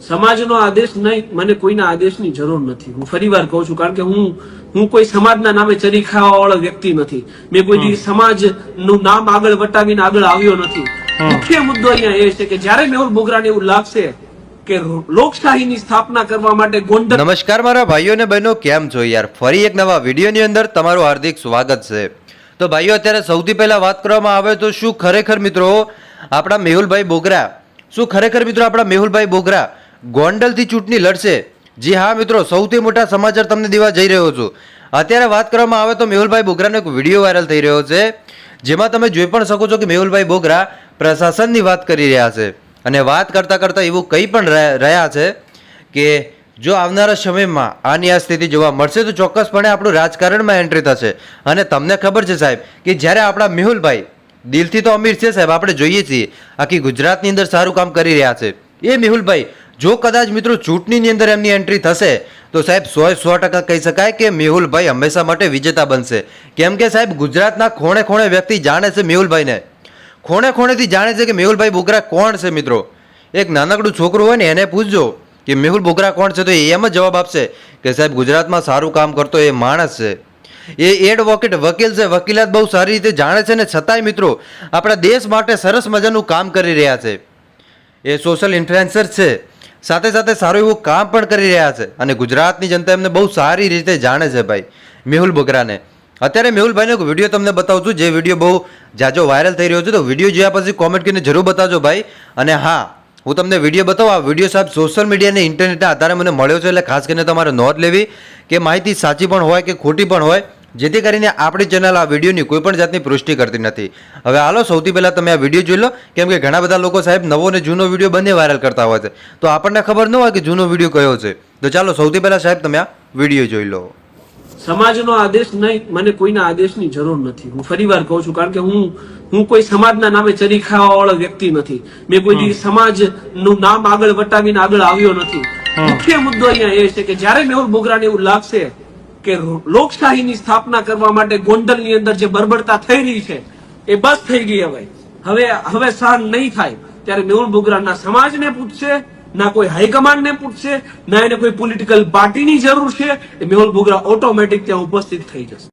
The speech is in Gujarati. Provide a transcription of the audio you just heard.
સમાજનો આદેશ નહીં મને કોઈના આદેશની જરૂર નથી. હું ફરીવાર કહું છું કારણ કે હું હું કોઈ સમાજના નામે ચરી ખાવા વાળો વ્યક્તિ નથી. મેં કોઈ દી સમાજનું નામ આગળ વટાવીને આગળ આવ્યો નથી. મુખ્ય મુદ્દો અહીંયા એ છે કે જ્યારે મેહુલ બોગરાને એવું લાગશે કે લોકશાહીની સ્થાપના કરવા માટે ગોંડલ નમસ્કાર મારા ભાઈઓ અને બહેનો કેમ છો યાર? ફરી એક નવા વિડીયોની અંદર તમારું હાર્દિક સ્વાગત છે. તો ભાઈઓ અત્યારે સૌથી પહેલા વાત કરવામાં આવે તો શું ખરેખર મિત્રો આપણા મેહુલભાઈ બોગરા શું ખરેખર મિત્રો આપણા મેહુલભાઈ બોગરા ગોંડલથી ચૂંટણી લડશે. જી હા મિત્રો, સૌથી મોટા સમાચાર તમને દેવા જઈ રહ્યો છું. અત્યારે વાત કરવામાં આવે તો મેહુલભાઈ બોગરાનો એક વીડિયો વાયરલ થઈ રહ્યો છે, જેમાં તમે જોઈ પણ શકો છો કે મેહુલભાઈ બોગરા પ્રશાસનની વાત કરી રહ્યા છે. અને વાત કરતાં કરતાં એવું કંઈ પણ રહ્યા- છે કે જો આવનારા સમયમાં આની આ સ્થિતિ જોવા મળશે તો ચોક્કસપણે આપણું રાજકારણમાં એન્ટ્રી થશે. અને તમને ખબર છે સાહેબ કે જ્યારે આપણા મેહુલભાઈ, દિલથી તો અમીર છે સાહેબ, આપણે જોઈએ છીએ, આખી ગુજરાતની અંદર સારું કામ કરી રહ્યા છે. એ મેહુલભાઈ જો કદાચ મિત્રો ચૂંટણીની અંદર એમની એન્ટ્રી થશે, તો સાહેબ સો સો ટકા કહી શકાય કે મેહુલભાઈ હંમેશા માટે વિજેતા બનશે. કેમ કે સાહેબ ગુજરાતના ખૂણે ખૂણે વ્યક્તિ જાણે છે મેહુલભાઈને. ખૂણે ખૂણેથી જાણે છે કે મેહુલભાઈ બોગરા કોણ છે મિત્રો? એક નાનકડું છોકરું હોય ને એને પૂછજો કે મેહુલ બોગરા કોણ છે તો એ એમ જ જવાબ આપશે કે સાહેબ ગુજરાતમાં સારું કામ કરતો એ માણસ છે. એ એડવોકેટ વકીલ છે, વકીલાત બહુ સારી રીતે જાણે છે ને છતાંય મિત્રો આપણા દેશ માટે સરસ મજાનું કામ કરી રહ્યા છે. એ સોશિયલ ઇન્ફ્લુએન્સર છે. સાથે સાથે સારું એવું કામ પણ કરી રહ્યા છે. અને ગુજરાતની જનતા એમને બહુ સારી રીતે જાણે છે ભાઈ. મેહુલ બગરાને. અત્યારે મેહુલભાઈનો એક વીડિયો તમને બતાવું છું. જે વીડિયો બહુ જાજો વાયરલ થઈ રહ્યો છે. તો વીડિયો જોયા પછી કોમેન્ટ કરીને જરૂર બતાવજો ભાઈ. અને હા, હું તમને વીડિયો બતાવું. આ વીડિયો સાહેબ સોશિયલ મીડિયા અને ઇન્ટરનેટના આધારે મને મળ્યો છે. એટલે ખાસ કરીને તમારે નોંધ લેવી કે માહિતી સાચી પણ હોય કે ખોટી પણ હોય. જેથી કરીને આપણી ચેનલ આ વિડીયોની કોઈ પણ જાતની પુષ્ટિ કરતી નથી. હવે હાલો સૌથી પહેલાં તમે આ વીડિયો જોઈ લો. કેમ કે ઘણા બધા લોકો સાહેબ નવો અને જૂનો વીડિયો બંને વાયરલ કરતા હોય છે. તો આપણને ખબર ન હોય કે જૂનો વીડિયો કયો છે. તો ચાલો સૌથી પહેલાં સાહેબ તમે આ વીડિયો જોઈ લો. સમાજનો આદેશ નહીં મને કોઈના આદેશની જરૂર નથી. હું ફરી વાર કહું છું કારણ કે હું હું કોઈ સમાજના નામે ચરી ખાવા વાળો વ્યક્તિ નથી. મેં કોઈ સમાજનું નામ આગળ વટાવીને આગળ આવ્યો નથી. મુખ્ય મુદ્દો અહીંયા એ છે કે જયારે મેહુલ બોગરાને એવું લાગશે કે લોકશાહીની સ્થાપના કરવા માટે ગોંડલની અંદર જે બરબડતા થઈ રહી છે, એ બસ થઈ ગઈ હવે. હવે હવે સહન નહીં થાય. ત્યારે મેહુલ બોગરા ના સમાજને પૂછશે, ના કોઈ હાઈકમાન્ડને પૂછશે, ના એને કોઈ પોલિટિકલ પાર્ટીની જરૂર છે, એ મેહુલ બોગરા ઓટોમેટિક ત્યાં ઉપસ્થિત થઈ જશે.